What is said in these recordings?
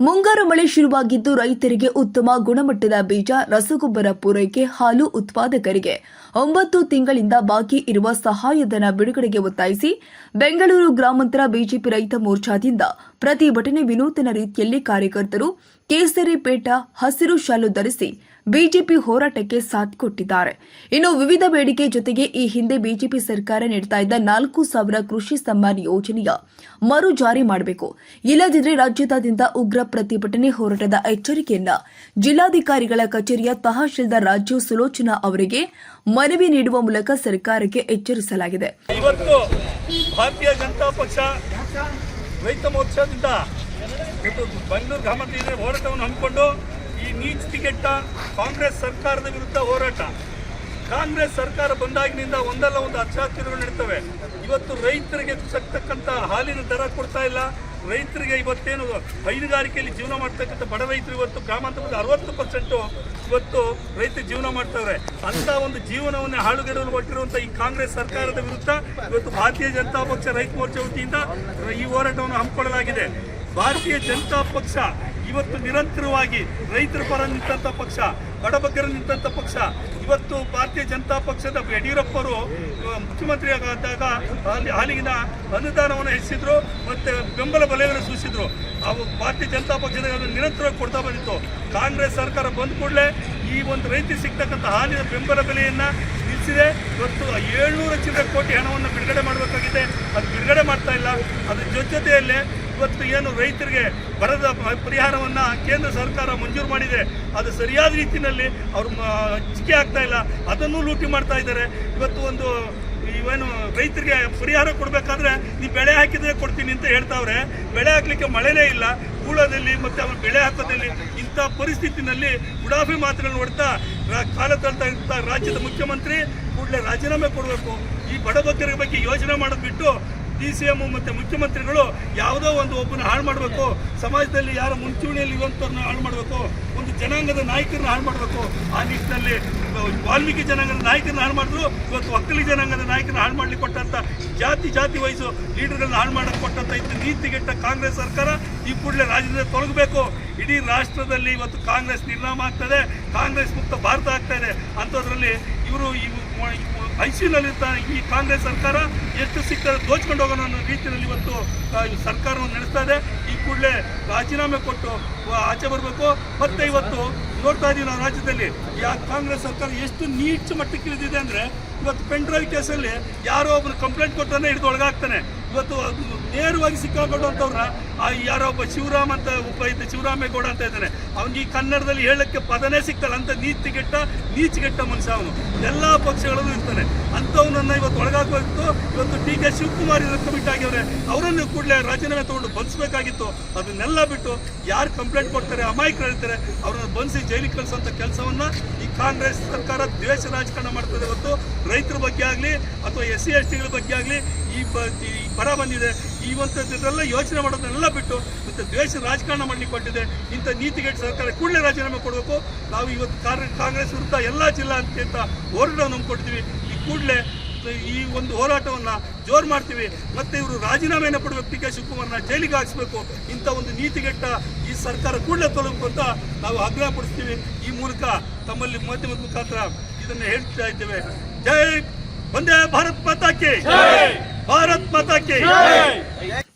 ಮುಂಗಾರು ಮಳೆ ಶುರುವಾಗಿದ್ದು ರೈತರಿಗೆ ಉತ್ತಮ ಗುಣಮಟ್ಟದ ಬೀಜ, ರಸಗೊಬ್ಬರ ಪೂರೈಕೆ, ಹಾಲು ಉತ್ಪಾದಕರಿಗೆ ಒಂಬತ್ತು ತಿಂಗಳಿಂದ ಬಾಕಿ ಇರುವ ಸಹಾಯಧನ ಬಿಡುಗಡೆಗೆ ಒತ್ತಾಯಿಸಿ ಬೆಂಗಳೂರು ಗ್ರಾಮಾಂತರ ಬಿಜೆಪಿ ರೈತ ಮೋರ್ಚಾದಿಂದ ಪ್ರತಿಭಟನೆ ವಿನೂತನ ರೀತಿಯಲ್ಲಿ ಕಾರ್ಯಕರ್ತರು ಕೇಸರಿ ಪೇಟ ಹಸಿರು ಶಾಲು ಧರಿಸಿ ಬಿಜೆಪಿ ಹೋರಾಟಕ್ಕೆ ಸಾಥ್ ಕೊಟ್ಟಿದ್ದಾರೆ. ಇನ್ನು ವಿವಿಧ ಬೇಡಿಕೆ ಜೊತೆಗೆ ಈ ಹಿಂದೆ ಬಿಜೆಪಿ ಸರ್ಕಾರ ನೀಡ್ತಾ ಇದ್ದ ನಾಲ್ಕು ಸಾವಿರ ಕೃಷಿ ಸಮ್ಮಾನ್ ಯೋಜನೆಯ ಮರು ಜಾರಿ ಮಾಡಬೇಕು. ಇಲ್ಲದಿದ್ದರೆ ರಾಜ್ಯದಾದ್ಯಂತ ಉಗ್ರ ಪ್ರತಿಭಟನೆ ಹೋರಾಟದ ಎಚ್ಚರಿಕೆಯನ್ನ ಜಿಲ್ಲಾಧಿಕಾರಿಗಳ ಕಚೇರಿಯ ತಹಶೀಲ್ದಾರ್ ರಾಜೀವ್ ಸುಲೋಚನಾ ಅವರಿಗೆ ಮನವಿ ನೀಡುವ ಮೂಲಕ ಸರ್ಕಾರಕ್ಕೆ ಎಚ್ಚರಿಸಲಾಗಿದೆ. ರೈತ ಮಹೋತ್ಸವದಿಂದ ಇವತ್ತು ಬೆಂಗಳೂರು ಗ್ರಾಮಾಂತರ ಹೋರಾಟವನ್ನು ಹಮ್ಮಿಕೊಂಡು ಈ ನೀತಿಗೆಟ್ಟ ಕಾಂಗ್ರೆಸ್ ಸರ್ಕಾರದ ವಿರುದ್ಧ ಹೋರಾಟ. ಕಾಂಗ್ರೆಸ್ ಸರ್ಕಾರ ಬಂದಾಗಿನಿಂದ ಒಂದಲ್ಲ ಒಂದು ಅಚ್ಚಾತ್ಯರುಗಳು ನಡೀತವೆ. ಇವತ್ತು ರೈತರಿಗೆ ಸಿಗ್ತಕ್ಕಂಥ ಹಾಲಿನ ದರ ಕೊಡ್ತಾ ಇಲ್ಲ. ರೈತರಿಗೆ ಇವತ್ತೇನು ಹೈನುಗಾರಿಕೆಯಲ್ಲಿ ಜೀವನ ಮಾಡ್ತಕ್ಕಂಥ ಬಡ ರೈತರು ಇವತ್ತು ಗ್ರಾಮಾಂತರದ ಅರವತ್ತು ಪರ್ಸೆಂಟು ಇವತ್ತು ರೈತರು ಜೀವನ ಮಾಡ್ತಾವ್ರೆ. ಅಂತ ಒಂದು ಜೀವನವನ್ನೇ ಹಾಳುಗೆಡಲು ಕೊಟ್ಟಿರುವಂಥ ಈ ಕಾಂಗ್ರೆಸ್ ಸರ್ಕಾರದ ವಿರುದ್ಧ ಇವತ್ತು ಭಾರತೀಯ ಜನತಾ ಪಕ್ಷ ರೈತ ಮೋರ್ಚಾ ವತಿಯಿಂದ ಈ ಹೋರಾಟವನ್ನು ಹಮ್ಮಿಕೊಳ್ಳಲಾಗಿದೆ. ಭಾರತೀಯ ಜನತಾ ಪಕ್ಷ ಇವತ್ತು ನಿರಂತರವಾಗಿ ರೈತರ ಪರ ನಿಂತಹ ಪಕ್ಷ, ಕಡಬಗ್ಗರ ನಿಂತಹ ಪಕ್ಷ, ಇವತ್ತು ಭಾರತೀಯ ಜನತಾ ಪಕ್ಷದ ಯಡಿಯೂರಪ್ಪರು ಮುಖ್ಯಮಂತ್ರಿ ಆದಾಗ ಅಲ್ಲಿ ಹಾಲಿಗಿನ ಅನುದಾನವನ್ನು ಹೆಚ್ಚಿಸಿದ್ರು ಮತ್ತು ಬೆಂಬಲ ಬೆಲೆಯನ್ನು ಸೂಚಿಸಿದ್ರು. ಅವು ಭಾರತೀಯ ಜನತಾ ಪಕ್ಷದ ನಿರಂತರವಾಗಿ ಕೊಡ್ತಾ ಬಂದಿತ್ತು. ಕಾಂಗ್ರೆಸ್ ಸರ್ಕಾರ ಬಂದ ಕೂಡಲೇ ಈ ಒಂದು ರೈತ ಸಿಗ್ತಕ್ಕಂಥ ಹಾಲಿನ ಬೆಂಬಲ ಬೆಲೆಯನ್ನು ನಿಲ್ಲಿಸಿದೆ ಇವತ್ತು ಏಳ್ನೂರ ಚಿಲ್ಲರೆ ಕೋಟಿ ಹಣವನ್ನು ಬಿಡುಗಡೆ ಮಾಡಬೇಕಾಗಿದೆ. ಅದು ಬಿಡುಗಡೆ ಮಾಡ್ತಾ ಇಲ್ಲ. ಅದ್ರ ಜೊತೆ ಜೊತೆಯಲ್ಲೇ ಇವತ್ತು ಏನು ರೈತರಿಗೆ ಬರದ ಪರಿಹಾರವನ್ನು ಕೇಂದ್ರ ಸರ್ಕಾರ ಮಂಜೂರು ಮಾಡಿದೆ, ಅದು ಸರಿಯಾದ ರೀತಿಯಲ್ಲಿ ಅವರು ಹಂಚಿಕೆ ಆಗ್ತಾ ಇಲ್ಲ, ಅದನ್ನು ಲೂಟಿ ಮಾಡ್ತಾ ಇದ್ದಾರೆ. ಇವತ್ತು ಒಂದು, ಇವೇನು ರೈತರಿಗೆ ಪರಿಹಾರ ಕೊಡಬೇಕಾದ್ರೆ ನೀವು ಬೆಳೆ ಹಾಕಿದ್ರೆ ಕೊಡ್ತೀನಿ ಅಂತ ಹೇಳ್ತಾವ್ರೆ. ಬೆಳೆ ಹಾಕಲಿಕ್ಕೆ ಮಳೆನೇ ಇಲ್ಲ ಕೂಳದಲ್ಲಿ ಮತ್ತು ಅವ್ರ ಬೆಳೆ ಹಾಕೋದಲ್ಲಿ ಇಂಥ ಪರಿಸ್ಥಿತಿನಲ್ಲಿ ಉಡಾಫಿ ಮಾತ್ರ ನೋಡ್ತಾ ಕಾಲ ತಳ್ತಾ ಇರ್ತಾ ರಾಜ್ಯದ ಮುಖ್ಯಮಂತ್ರಿ ಕೂಡಲೇ ರಾಜೀನಾಮೆ ಕೊಡಬೇಕು. ಈ ಬಡಬಗ್ಗರ ಬಗ್ಗೆ ಯೋಜನೆ ಮಾಡೋದು ಬಿಟ್ಟು ಡಿ ಸಿ ಎಂ ಮತ್ತು ಮುಖ್ಯಮಂತ್ರಿಗಳು ಯಾವುದೋ ಒಂದು ಒಬ್ಬನ ಹಾಳು ಮಾಡಬೇಕು, ಸಮಾಜದಲ್ಲಿ ಯಾರ ಮುಂಚೂಣಿಯಲ್ಲಿ ಇರುವಂಥವ್ರನ್ನ ಹಾಳು ಮಾಡಬೇಕು, ಒಂದು ಜನಾಂಗದ ನಾಯಕರನ್ನ ಹಾಳು ಮಾಡಬೇಕು, ಆ ನಿಟ್ಟಿನಲ್ಲಿ ವಾಲ್ಮೀಕಿ ಜನಾಂಗದ ನಾಯಕರನ್ನ ಹಾಳು ಮಾಡಿದ್ರು, ಇವತ್ತು ಒಕ್ಕಲಿ ಜನಾಂಗದ ನಾಯಕರನ್ನ ಹಾಳು ಮಾಡಲಿ ಕೊಟ್ಟಂಥ ಜಾತಿ ಜಾತಿ ವಯಸ್ಸು ಲೀಡರ್ಗಳನ್ನ ಹಾಳು ಮಾಡಕ್ಕೆ ಕೊಟ್ಟಂತ ಇತ್ತು ನೀತಿಗೆಟ್ಟ ಕಾಂಗ್ರೆಸ್ ಸರ್ಕಾರ ಈ ಕೂಡಲೇ ರಾಜ್ಯದಿಂದ ತೊಲಗಬೇಕು. ಇಡೀ ರಾಷ್ಟ್ರದಲ್ಲಿ ಇವತ್ತು ಕಾಂಗ್ರೆಸ್ ನಿರ್ನಾಮ ಆಗ್ತದೆ ಕಾಂಗ್ರೆಸ್ ಮುಕ್ತ ಭಾರತ ಆಗ್ತಾ ಇದೆ. ಅಂಥದ್ರಲ್ಲಿ ಇವರು ಐಸಿಯುನಲ್ಲಿರ್ತ ಈ ಕಾಂಗ್ರೆಸ್ ಸರ್ಕಾರ ಎಷ್ಟು ಸಿಗ್ತದೆ ದೋಚ್ಕೊಂಡು ಹೋಗೋಣ ಅನ್ನೋ ರೀತಿಯಲ್ಲಿ ಇವತ್ತು ಸರ್ಕಾರವನ್ನು ನಡೆಸ್ತಾ ಇದೆ. ಈ ಕೂಡಲೇ ರಾಜೀನಾಮೆ ಕೊಟ್ಟು ಆಚೆ ಬರಬೇಕು. ಮತ್ತೆ ಇವತ್ತು ನೋಡ್ತಾ ಇದೀವಿ ನಾವು ರಾಜ್ಯದಲ್ಲಿ. ಯಾ ಕಾಂಗ್ರೆಸ್ ಸರ್ಕಾರ ಎಷ್ಟು ನೀಚ ಮಟ್ಟಕ್ಕೆ ಇಳಿದಿದೆ ಅಂದರೆ ಇವತ್ತು ಪೆನ್ ಡ್ರೈವ್ ಕೇಸಲ್ಲಿ ಯಾರೋ ಒಬ್ಬನು ಕಂಪ್ಲೇಂಟ್ ಕೊಟ್ಟರೆ ಹಿಡಿದು ಒಳಗಾಗ್ತಾನೆ. ಇವತ್ತು ನೇರವಾಗಿ ಸಿಕ್ಕಾಕೊಂಡಂಥವ್ರನ್ನ ಯಾರೋ ಒಬ್ಬ ಶಿವರಾಮ್ ಅಂತ ಒಬ್ಬ ಇದ್ದ ಶಿವರಾಮೇಗೌಡ ಅಂತ ಇದ್ದಾನೆ. ಅವ್ನಿಗೆ ಕನ್ನಡದಲ್ಲಿ ಹೇಳಕ್ಕೆ ಪದನೇ ಸಿಗ್ತಲ್ಲ ಅಂತ ನೀತಿಗೆಟ್ಟ, ನೀಚಿಗೆಟ್ಟ ಮನುಷ್ಯ ಅವನು. ಎಲ್ಲ ಪಕ್ಷಗಳಲ್ಲೂ ಇರ್ತಾನೆ. ಅಂಥವನನ್ನು ಇವತ್ತು ಒಳಗಾಕಬೇಕು. ಕೆ ಶಿವಕುಮಾರ್ ಇದಕ್ಕೆ ಕಮಿಟ್ ಅವರನ್ನು ಕೂಡಲೇ ರಾಜೀನಾಮೆ ತಗೊಂಡು ಬಂಧಿಸಬೇಕಾಗಿತ್ತು. ಅದನ್ನೆಲ್ಲ ಬಿಟ್ಟು ಯಾರು ಕಂಪ್ಲೇಂಟ್ ಕೊಡ್ತಾರೆ, ಅಮಾಯಕರು ಹೇಳ್ತಾರೆ, ಅವರನ್ನು ಬಂಧಿಸಿ ಜೈಲಿಗೆ ಕಳಿಸೋಂಥ ಕೆಲಸವನ್ನು ಈ ಕಾಂಗ್ರೆಸ್ ಸರ್ಕಾರ ದ್ವೇಷ ರಾಜಕಾರಣ ಮಾಡ್ತದೆ ಇವತ್ತು ರೈತರ ಬಗ್ಗೆ ಆಗಲಿ ಅಥವಾ ಎಸ್ ಸಿ ಎಸ್ ಟಿಗಳ ಬಗ್ಗೆ ಆಗಲಿ ಈ ಬ, ಈ ಬರ ಬಂದಿದೆ. ಈ ಒಂಥದ್ದೆಲ್ಲ ಯೋಚನೆ ಮಾಡೋದನ್ನೆಲ್ಲ ಬಿಟ್ಟು ಮತ್ತು ದ್ವೇಷ ರಾಜಕಾರಣ ಮಾಡಲಿಕ್ಕೆ ಕೊಟ್ಟಿದೆ ಇಂಥ ನೀತಿಗೇಟ್ ಸರ್ಕಾರ ಕೂಡಲೇ ರಾಜೀನಾಮೆ ಕೊಡಬೇಕು. ನಾವು ಇವತ್ತು ಕಾಂಗ್ರೆಸ್ ವಿರುದ್ಧ ಎಲ್ಲ ಜಿಲ್ಲಾ ಅಂತ ಹೋರಾಟವನ್ನು ಕೊಡ್ತೀವಿ ಈ ಕೂಡಲೇ ಈ ಒಂದು ಹೋರಾಟವನ್ನು ಜೋರು ಮಾಡ್ತೀವಿ. ಮತ್ತೆ ಇವರು ರಾಜೀನಾಮೆಯನ್ನು ಪಡಬೇಕು ಟಿ ಕೆ ಶಿವಕುಮಾರ್ನ ಜೈಲಿಗೆ ಹಾಕಿಸ್ಬೇಕು. ಇಂಥ ಒಂದು ನೀತಿಗೆಟ್ಟ ಈ ಸರ್ಕಾರ ಕೂಡಲೇ ತೊಲಗಬೇಕು ಅಂತ ನಾವು ಆಗ್ರಹಪಡಿಸ್ತೀವಿ ಈ ಮೂಲಕ ತಮ್ಮಲ್ಲಿ ಮಾಧ್ಯಮದ ಮುಖಾಂತರ ಇದನ್ನು ಹೇಳ್ತಾ ಇದ್ದೇವೆ. ಜೈ ಒಂದೇ ಭಾರತ್ ಮಾತಾಕೆ ಭಾರತ್ ಮಾತಾಕ್ಕೆ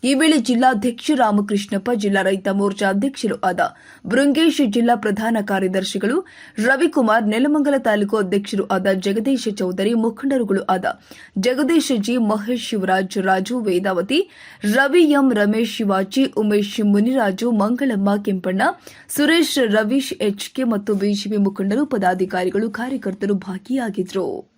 ಈ ವೇಳೆ ಜಿಲ್ಲಾಧ್ಯಕ್ಷ ರಾಮಕೃಷ್ಣಪ್ಪ, ಜಿಲ್ಲಾ ರೈತ ಮೋರ್ಚಾ ಅಧ್ಯಕ್ಷರು ಆದ ಬೃಂಗೇಶ್ ಜಿಲ್ಲಾ ಪ್ರಧಾನ ಕಾರ್ಯದರ್ಶಿಗಳು, ರವಿಕುಮಾರ್ ನೆಲಮಂಗಲ ತಾಲೂಕು ಅಧ್ಯಕ್ಷರು ಆದ ಜಗದೀಶ್ ಚೌಧರಿ, ಮುಖಂಡರುಗಳು ಆದ Jagadish G Mahesh Shivaraj, Raju Vedavathi, Ravi M Ramesh Shivaji, Umesh Muniraju, Mangalamma Kempanna, Suresh Ravish HK ಮತ್ತು ಬಿಜೆಪಿ ಮುಖಂಡರು, ಪದಾಧಿಕಾರಿಗಳು, ಕಾರ್ಯಕರ್ತರು ಭಾಗಿಯಾಗಿದ್ದರು